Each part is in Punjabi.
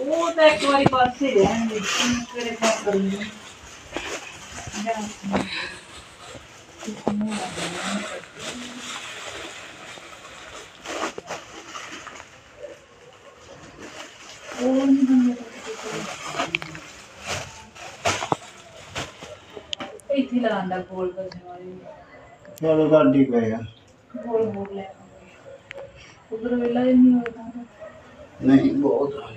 ਉਹ ਤਾਂ ਇੱਕ ਵਾਰੀ ਪਾਸੇ ਰਹਿਣਗੇ ਤੇਰੇ ਫੋਨ ਕਰੂੰਗੀ? ਉਹ ਨਹੀਂ ਇੱਥੇ ਚਲੋ ਤੁਹਾਡੀ ਪਏ ਆ ਬੋਲ ਬੋਲ ਲੈ ਉਧਰ ਵੇਲਾ ਹੀ ਨਹੀਂ ਹੋਦਾ ਨਹੀਂ ਬਹੁਤ ਆ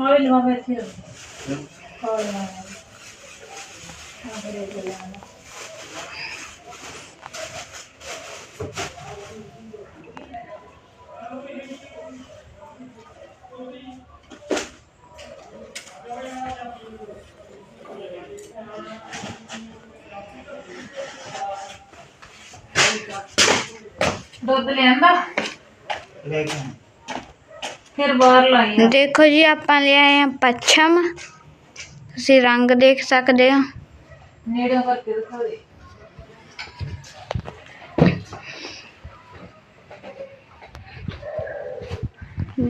ਗਏ। ਆਵੇ ਲਵਾ ਮੈਂ ਇੱਥੇ ਰੱਖ ਹਾਂ ਲਵਾ ਹਾਂ ਬਰੇ ਬਰੇ ਦੁੱਧ ਲਿਆਂਦਾ ਲੈ ਕੇ ਆਏ। ਫਿਰ ਬਾਹਰ ਲਾਈ ਦੇਖੋ ਜੀ ਆਪਾਂ ਲਿਆਏ ਆ ਪੱਛਮ ਤੁਸੀਂ ਰੰਗ ਦੇਖ ਸਕਦੇ ਹੋ ਨੇੜੇ ਕਰਕੇ ਦਿਖਾ ਦੇ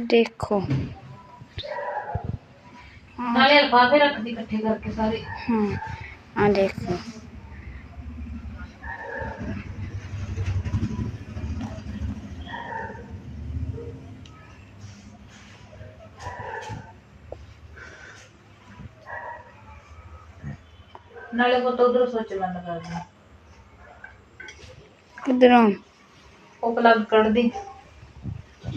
ਦੇਖੋ ਨਾਲੇ ਅਲਫਾਫੇ ਰੱਖਦੀ ਇਕੱਠੇ ਕਰਕੇ ਸਾਰੇ ਹਾਂ ਆ ਦੇਖੋ ਨਾਲੇ ਕੋ ਉਧਰ ਸੋਚ ਬੰਦ ਕਰ ਦੇ। ਕਿਧਰੋਂ? ਉਹ ਪਲੱਗ ਕੱਢਦੀ।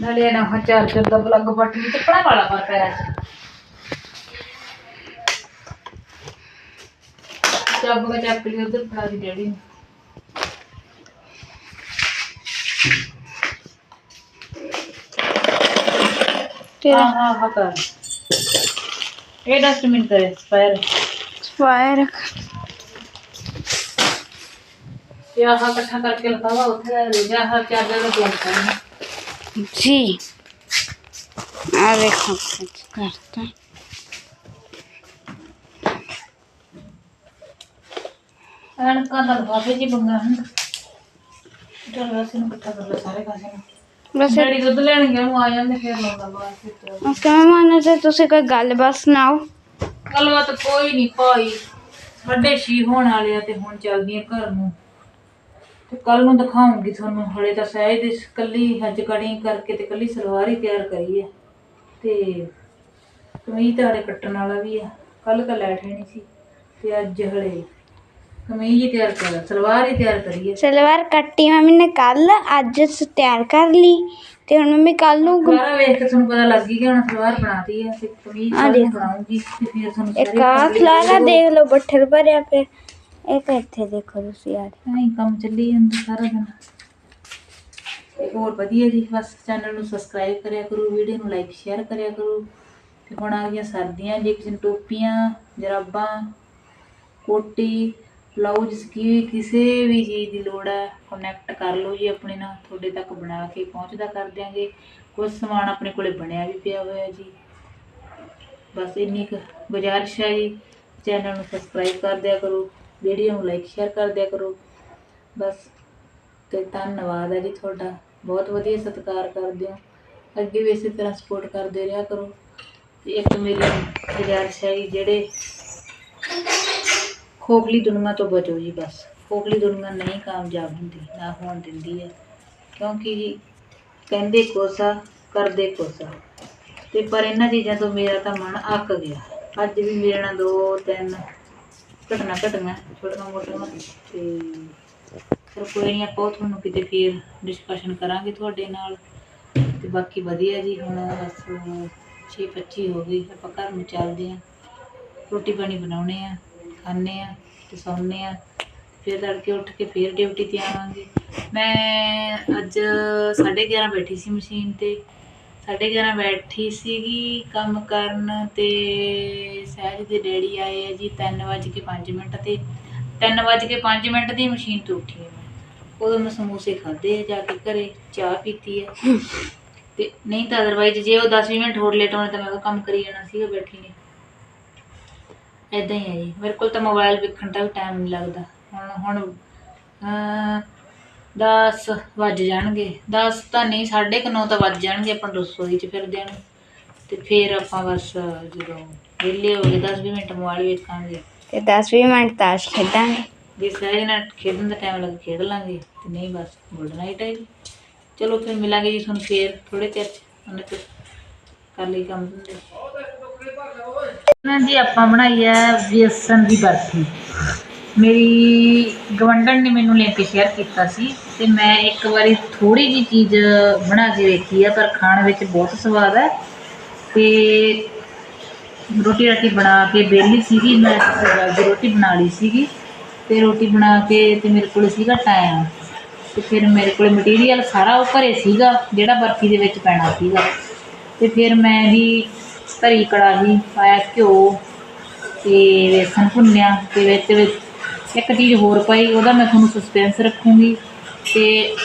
ਨਾਲੇ ਨਾ ਹਾਂ ਚਾਰਜਰ ਦਾ ਪਲੱਗ ਪੱਟ ਵੀ ਚੱਪਣਾ ਵਾਲਾ ਪਰ ਪੈਰਾਂ 'ਚ ਚੱਬ ਕੇ ਚੱਕ ਲਈ ਉਧਰ ਫੜਾ ਦੀ ਡੈਡੀ ਨੂੰ। ਤੇਰਾ? ਹਾਂ ਹਾਂ ਕਰ। ਇਹ ਡਸਟਬਿਨ ਕਰੇ ਸਪਾਇਰ ਸਵਾਇਰ ਇਹ ਆਹ ਇਕੱਠਾ ਕਰਕੇ ਲਗਾਵਾ ਉੱਥੇ ਲੈ ਜਾ ਹਾਂ ਚਾਰਜਰ ਦਾ ਪਲੱਗ ਕਰਨਾ ਜੀ। ਆ ਦੇਖੋ ਕਰਤਾ। ਐਨਕਾਂ ਦਾ ਲਫਾਫੇ ਜੀ ਬੰਗਾ ਹਨ। ਚਲ ਵੈਸੇ ਨੂੰ ਇਕੱਠਾ ਕਰ ਲੈ ਸਾਰੇ ਕਾਸੇ ਨੂੰ। ਬਸ ਡੈਡੀ ਦੁੱਧ ਲੈਣ ਗਿਆ ਉਹ ਆ ਜਾਂਦੇ ਫਿਰ ਲਾਉਂਦਾ ਬਾਅਦ ਵਿੱਚ ਕਿਵੇਂ ਮਾਨੇ ਤੇ ਤੁਸੀਂ ਕੋਈ ਗੱਲ ਬਸ ਸੁਣਾਓ? ਗੱਲਬਾਤ ਕੋਈ ਨਹੀਂ ਭਾਈ। ਵੱਡੇ ਛੀ ਹੋਣ ਵਾਲੇ ਆ ਤੇ ਹੁਣ ਚੱਲਦੀ ਆ ਘਰ ਨੂੰ। ਕੱਲ ਨੂੰ ਦਿਖਾਉਂਗੀ ਤੁਹਾਨੂੰ ਹਲੇ ਤਾਂ ਸਹਿਜ ਦੀ ਕੱਲੀ ਅੱਜ ਕਟਿੰਗ ਕਰਕੇ ਤੇ ਕੱਲੀ ਸਲਵਾਰ ਹੀ ਤਿਆਰ ਕਰੀ ਹੈ। ਤੇ ਕਮੀਜ਼ ਤਾਂ ਹਲੇ ਕੱਟਣ ਵਾਲਾ ਵੀ ਆ ਕੱਲ ਤਾਂ ਲੈਟ ਨਹੀਂ ਸੀ ਤੇ ਅੱਜ ਹਲੇ ਕਮੀਜ਼ ਹੀ ਤਿਆਰ ਕਰ ਸਲਵਾਰ ਹੀ ਤਿਆਰ ਕਰੀ ਹੈ। ਸਲਵਾਰ ਕੱਟੀ ਮੰਮੀ ਨੇ ਕੱਲ ਅੱਜ ਸ- ਤਿਆਰ ਕਰ ਲਈ ਤੇ ਹੁਣ ਮੰਮੀ ਕੱਲ ਨੂੰ ਸਲਵਾਰ ਵੇਖ ਕੇ ਤੁਹਾਨੂੰ ਪਤਾ ਲੱਗ ਹੀ ਗਿਆ ਹੁਣ ਸਲਵਾਰ ਬਣਾਤੀ ਹੈ ਤੇ ਕਮੀਜ਼ ਆ ਕੱਲ੍ਹ ਨੂੰ ਦੇਖੋ। ਬਣਾਉਂਗੀ ਤੇ ਫਿਰ ਤੁਹਾਨੂੰ ਇੱਕ ਸਾਰੀ ਆ complete ਖਲਾਰਾ ਦੇਖ ਲਓ ਬੱਠਲ ਭਰਿਆ ਪਿਆ। ਇੱਕ ਇੱਥੇ ਦੇਖੋ ਤੁਸੀਂ ਆ ਨਹੀਂ ਕੰਮ ਚੱਲੀ ਜਾਂਦਾ ਸਾਰਾ ਦਿਨ। ਤੇ ਹੋਰ ਵਧੀਆ ਜੀ, ਬਸ ਚੈਨਲ ਨੂੰ ਸਬਸਕ੍ਰਾਈਬ ਕਰਿਆ ਕਰੋ ਵੀਡੀਓ ਨੂੰ ਲਾਈਕ ਸ਼ੇਅਰ ਕਰਿਆ ਕਰੋ। ਤੇ ਹੁਣ ਆ ਗਈਆਂ ਸਰਦੀਆਂ, ਜੇ ਕਿਸੇ ਟੋਪੀਆਂ, ਜਰਾਬਾਂ, ਕੋਟੀ ਬਲਾਊਜ਼ ਕੀ, ਕਿਸੇ ਵੀ ਚੀਜ਼ ਦੀ ਲੋੜ ਹੈ ਕਨੈਕਟ ਕਰ ਲਓ ਜੀ ਆਪਣੇ ਨਾਲ। ਤੁਹਾਡੇ ਤੱਕ ਬਣਾ ਕੇ ਪਹੁੰਚਦਾ ਕਰ ਦਿਆਂਗੇ। ਕੁਝ ਸਮਾਨ ਆਪਣੇ ਕੋਲੇ ਬਣਿਆ ਵੀ ਪਿਆ ਹੋਇਆ ਜੀ। ਬਸ ਇੰਨੀ ਕੁ ਗੁਜ਼ਾਰਿਸ਼ ਹੈ ਜੀ। ਚੈਨਲ ਨੂੰ ਸਬਸਕ੍ਰਾਈਬ ਕਰ ਦਿਆ ਕਰੋ। ਵੀਡੀਓ ਨੂੰ ਲਾਈਕ ਸ਼ੇਅਰ ਕਰ ਦਿਆ ਕਰੋ। ਬਸ ਤੇ ਧੰਨਵਾਦ ਹੈ ਜੀ ਤੁਹਾਡਾ। ਬਹੁਤ ਵਧੀਆ ਸਤਿਕਾਰ ਕਰਦੇ ਹੋ। ਅੱਗੇ ਵੀ ਇਸੇ ਤਰ੍ਹਾਂ ਸਪੋਰਟ ਕਰਦੇ ਰਿਹਾ ਕਰੋ। ਤੇ ਇੱਕ ਮੇਰੀ ਗੁਜ਼ਾਰਿਸ਼ ਹੈ ਜਿਹੜੇ ਖੋਖਲੀ ਦੁਨੀਆ ਤੋਂ ਬਚੋ ਜੀ ਬਸ। ਖੋਖਲੀ ਦੁਨੀਆ ਨਹੀਂ ਕਾਮਯਾਬ ਹੁੰਦੀ, ਨਾ ਹੋਣ ਦਿੰਦੀ ਹੈ। ਕਿਉਂਕਿ ਜੀ ਕਹਿੰਦੇ ਕੋਸਾ, ਕਰਦੇ ਕੋਸਾ। ਤੇ ਪਰ ਇਹਨਾਂ ਚੀਜ਼ਾਂ ਤੋਂ ਮੇਰਾ ਤਾਂ ਮਨ ਅੱਕ ਗਿਆ। ਅੱਜ ਵੀ ਮੇਰੇ ਨਾਲ ਦੋ ਤਿੰਨ ਘਟਨਾ ਘਟੀਆਂ ਛੋਟੀਆਂ ਮੋਟੀਆਂ ਤੇ ਫਿਰ ਕੋਈ ਨਹੀਂ ਆਪਾਂ ਉਹ ਤੁਹਾਨੂੰ ਕਿਤੇ ਫਿਰ ਡਿਸਕਸ਼ਨ ਕਰਾਂਗੇ ਤੁਹਾਡੇ ਨਾਲ। ਤੇ ਬਾਕੀ ਵਧੀਆ ਜੀ, ਹੁਣ ਬਸ 6:25 ਹੋ ਗਈ, ਆਪਾਂ ਘਰ ਨੂੰ ਚੱਲਦੇ ਆਂ। ਰੋਟੀ ਪਾਣੀ ਬਣਾਉਣੇ ਆ ਖਾਣੇ ਆ ਤੇ ਸੌਂਦੇ ਆ। ਫਿਰ ਤੜਕੇ ਉੱਠ ਕੇ ਫਿਰ ਡਿਊਟੀ ਤੇ ਆਵਾਂਗੇ। ਮੈਂ ਅੱਜ 11:30 ਬੈਠੀ ਸੀ ਮਸ਼ੀਨ ਤੇ। 11:30 ਬੈਠੀ ਸੀਗੀ ਕੰਮ ਕਰਨ ਤੇ ਸਹਿਜ ਦੇ ਡੈਡੀ ਆਏ ਆ ਜੀ 3:05 ਮਿੰਟ ਤੇ। 3:05 ਮਿੰਟ ਦੀ ਮਸ਼ੀਨ ਤੋਂ ਉੱਠੀ ਮੈਂ। ਉਦੋਂ ਮੈਂ ਸਮੋਸੇ ਖਾਦੇ ਆ ਜਾ ਕੇ ਘਰੇ, ਚਾਹ ਪੀਤੀ ਹੈ ਤੇ ਨਹੀਂ ਤਾਂ ਅਦਰਵਾਈਜ਼ ਜੇ ਉਹ 10 ਮਿੰਟ ਹੋਰ ਲੇਟ ਹੋਣੇ ਤਾਂ ਮੈਂ ਉਹ ਕੰਮ ਕਰੀ ਜਾਣਾ ਸੀਗਾ ਬੈਠੀ ਨੇ। ਐਦਾਂ ਹੀ ਹੈ ਜੀ। ਮੇਰੇ ਕੋਲ ਤਾਂ ਮੋਬਾਈਲ ਵੇਖਣ ਦਾ ਵੀ ਟਾਈਮ ਨਹੀਂ ਲੱਗਦਾ। ਹੁਣ ਹੁਣ 10 ਵੱਜ ਜਾਣਗੇ। 10 ਤਾਂ ਨਹੀਂ 9:30 ਤਾਂ ਵੱਜ ਜਾਣਗੇ ਆਪਾਂ ਰਸੋਈ 'ਚ ਫਿਰਦਿਆਂ ਨੂੰ ਤੇ ਫਿਰ ਆਪਾਂ ਬਸ ਜਦੋਂ ਵਿਹਲੇ ਹੋ ਗਏ 10-20 ਮਿੰਟ ਮੋਬਾਈਲ ਵੇਖਾਂਗੇ। ਤੇ 10-20 ਮਿੰਟ ਤਾਸ਼ ਖੇਡਾਂਗੇ। ਜੇ ਸਹਿਜ ਨਾਲ ਖੇਡਣ ਦਾ ਟਾਈਮ ਲੱਗ ਖੇਡ ਲਾਂਗੇ। ਤੇ ਨਹੀਂ ਬਸ ਗੁੱਡ ਨਾਈਟ ਹੈ ਜੀ। ਚਲੋ ਫਿਰ ਮਿਲਾਂਗੇ ਜੀ ਤੁਹਾਨੂੰ ਫੇਰ ਥੋੜੇ ਚਿਰ ਉਹਨੇ ਤੇ ਕਰ ਲਈ ਕੰਮ। ਧੰਦੇ ਨਾ ਜੀ ਆਪਾਂ ਬਣਾਈ ਹੈ ਵੇਸਣ ਦੀ ਬਰਫੀ। ਮੇਰੀ ਗਵੰਡਨ ਨੇ ਮੈਨੂੰ ਲਿੰਕ ਸ਼ੇਅਰ ਕੀਤਾ ਸੀ ਤੇ ਮੈਂ ਇੱਕ ਵਾਰੀ ਥੋੜੀ ਜੀ ਚੀਜ਼ ਬਣਾ ਕੇ ਵੇਖੀ ਆ, ਪਰ ਖਾਣ ਵਿੱਚ ਬਹੁਤ ਸਵਾਦ ਹੈ ਤੇ ਰੋਟੀ ਰਾਟੀ ਬਣਾ ਕੇ ਵਿਹਲੀ ਸੀਗੀ, ਮੈਂ ਸਵੇਰ ਰੋਟੀ ਬਣਾ ਲਈ ਸੀਗੀ। ਤੇ ਰੋਟੀ ਬਣਾ ਕੇ ਤੇ ਮੇਰੇ ਕੋਲ ਸੀਗਾ ਟਾਈਮ ਤੇ ਫਿਰ ਮੇਰੇ ਕੋਲ ਮਟੀਰੀਅਲ ਸਾਰਾ ਉਹ ਭਰੇ ਸੀਗਾ, ਜਿਹੜਾ ਬਰਫੀ ਦੇ ਵਿੱਚ ਪੈਣਾ ਸੀਗਾ। ਤੇ ਫਿਰ ਮੈਂ ਵੀ ਧਰੀ ਕੜਾਹੀ, ਪਾਇਆ ਘਿਓ ਤੇ ਵੇਸਣ ਭੁੰਨਿਆ ਤੇ ਵਿੱਚ ਇੱਕ ਚੀਜ਼ ਹੋਰ ਪਾਈ, ਉਹਦਾ ਮੈਂ ਤੁਹਾਨੂੰ ਸਸਪੈਂਸ ਰੱਖੂੰਗੀ ਤੇ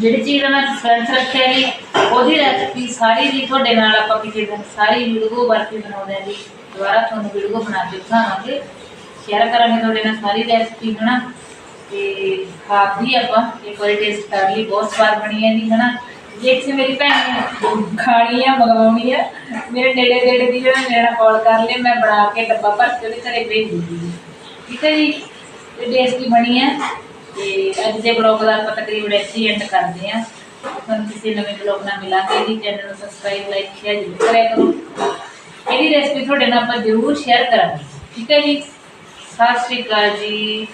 ਜਿਹੜੀ ਚੀਜ਼ ਦਾ ਮੈਂ ਸਸਪੈਂਸ ਰੱਖਿਆ ਜੀ ਉਹਦੀ ਰੈਸਪੀ ਸਾਰੀ ਜੀ ਤੁਹਾਡੇ ਨਾਲ ਆਪਾਂ ਕਿਸੇ ਦਿਨ ਸਾਰੀ ਵੀਡੀਓ ਬਰਫੀ ਬਣਾਉਂਦੇ ਹਾਂ ਜੀ। ਦੁਬਾਰਾ ਤੁਹਾਨੂੰ ਵੀਡੀਓ ਬਣਾ ਕੇ ਦਿਖਾਵਾਂਗੇ। ਸ਼ੇਅਰ ਕਰਾਂਗੇ ਤੁਹਾਡੇ ਨਾਲ ਸਾਰੀ ਰੈਸਪੀ ਹਨਾ? ਤੇ ਖਾਦੀ ਆਪਾਂ ਇੱਕ ਵਾਰੀ ਟੇਸਟ ਕਰ ਲਈ। ਬਹੁਤ ਸਵਾਦ ਬਣੀ ਹੈ ਜੀ, ਹਨਾ? ਜੇ ਕਿਸੇ ਮੇਰੀ ਭੈਣ ਨੇ ਖਾਣੀ ਆ ਮੰਗਵਾਉਣੀ ਆ ਮੇਰੇ ਨੇੜੇ ਨੇੜੇ ਦੀ ਜਿਹੜਾ ਮੇਰਾ ਕਾਲ ਕਰ ਲੈ, ਮੈਂ ਬਣਾ ਕੇ ਡੱਬਾ ਭਰ ਕੇ ਉਹਦੇ ਘਰੇ ਭੇਜ ਦੂੰਗੀ। ਠੀਕ ਹੈ ਜੀ? ਤੇ ਟੇਸਟੀ ਬਣੀ ਹੈ ਤੇ ਅੱਜ ਦੇ ਬਲੌਗ ਦਾ ਆਪਾਂ ਤਕਰੀਬਨ ਇੱਥੇ ਐਂਡ ਕਰਦੇ ਹਾਂ। ਤੁਹਾਨੂੰ ਕਿਸੇ ਨਵੇਂ ਬਲੌਗ ਨਾਲ ਮਿਲਾਂਗੇ ਜੀ ਚੈਨਲ ਨੂੰ ਸਬਸਕ੍ਰਾਈਬ ਲਾਈਕ ਸ਼ੇਅਰ ਜ਼ਰੂਰ ਕਰਿਆ ਕਰੋ। ਇਹਦੀ ਰੈਸਪੀ ਤੁਹਾਡੇ ਨਾਲ ਆਪਾਂ ਜ਼ਰੂਰ ਸ਼ੇਅਰ ਕਰਾਂਗੇ। ਠੀਕ ਹੈ ਜੀ? ਸਤਿ ਸ਼੍ਰੀ ਅਕਾਲ ਜੀ।